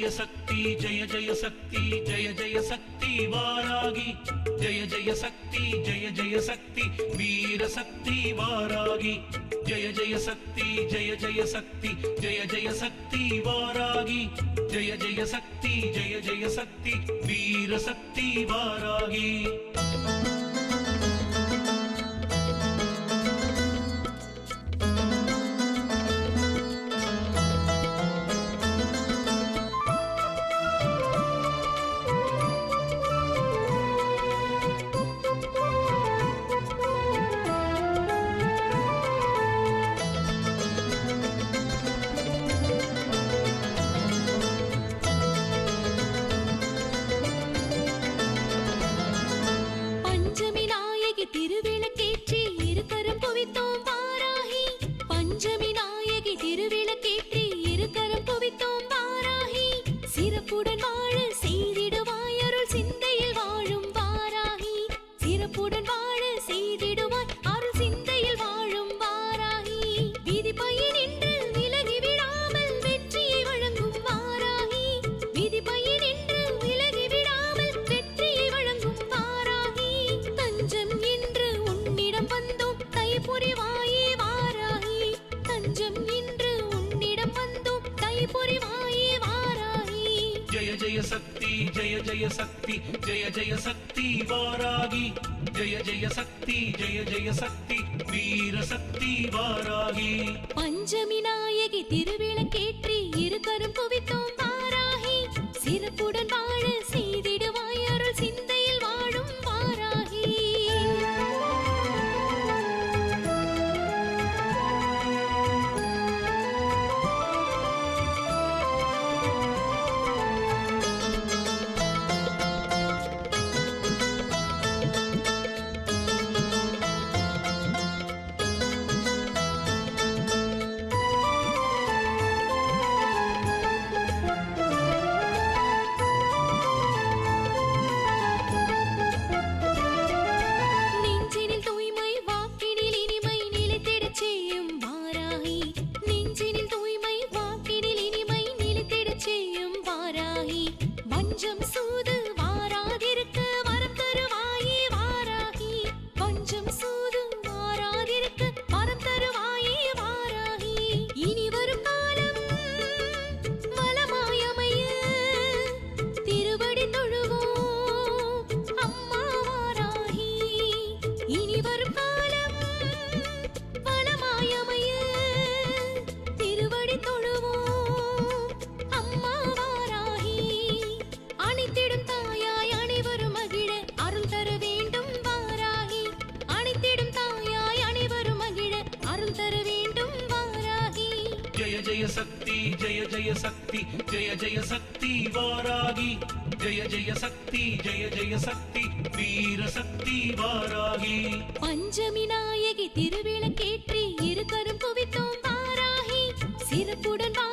जय शक्ति जय जय शक्ति जय जय शक्ति वारागी जय जय शक्ति जय जय शक्ति वीर शक्ति वारागी जय जय शक्ति जय जय शक्ति जय जय शक्ति वारागी जय जय शक्ति जय जय शक्ति वीर शक्ति वारागी 人心。ஜய ஜய சக்தி ஜய ஜய சக்தி வாராகி ஜய ஜய சக்தி ஜய ஜய சக்தி வீர சக்தி வாராகி பஞ்சமி நாயகி திருவிளக்கேற்றி இரு குவித்தோம் வாராகி ஜய ஜய சக்தி ஜய ஜய சக்தி ஜய ஜய சக்தி வாராகி. ஜய ஜய சக்தி ஜய ஜய சக்தி வீர சக்தி வாராகி. பஞ்சமி நாயகி திருவிளக்கேற்றி இருக்கரும் குவித்தோம் வாராகி. சிறப்புடன் வா